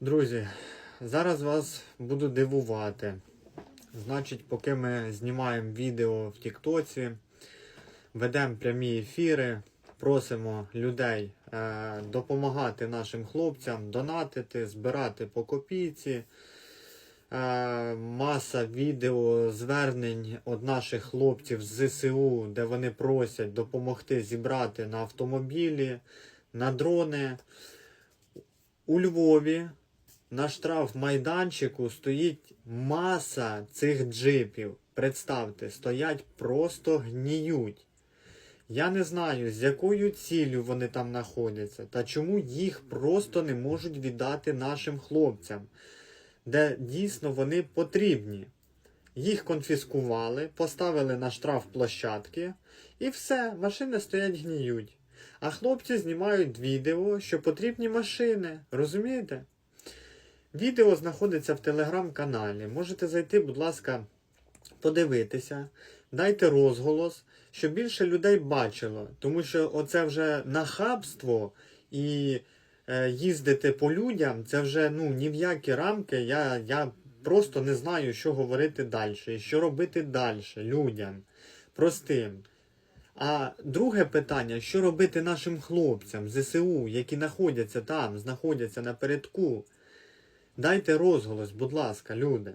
Друзі, зараз вас буду дивувати. Значить, поки ми знімаємо відео в Тіктоці, ведемо прямі ефіри, просимо людей е, допомагати нашим хлопцям, донатити, збирати по копійці. Е, маса відео звернень від наших хлопців з ЗСУ, де вони просять допомогти зібрати на автомобілі, на дрони. У Львові на штрафмайданчику стоїть маса цих джипів. Представте, стоять просто гніють. Я не знаю, з якою ціллю вони там знаходяться, та чому їх просто не можуть віддати нашим хлопцям, де дійсно вони потрібні. Їх конфіскували, поставили на штраф площадки, і все, машини стоять гніють. А хлопці знімають відео, що потрібні машини. Розумієте? Відео знаходиться в телеграм-каналі. Можете зайти, будь ласка, подивитися, дайте розголос, щоб більше людей бачило. Тому що оце вже нахабство і е, їздити по людям, це вже ну, ні в які рамки. Я, я просто не знаю, що говорити далі, і що робити далі людям, простим. А друге питання, що робити нашим хлопцям ЗСУ, які знаходяться там, знаходяться напередку. Дайте розголос, будь ласка, люди.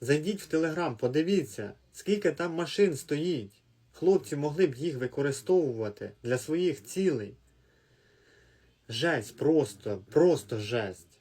Зайдіть в Телеграм, подивіться, скільки там машин стоїть. Хлопці могли б їх використовувати для своїх цілей. Жесть, просто, просто жесть.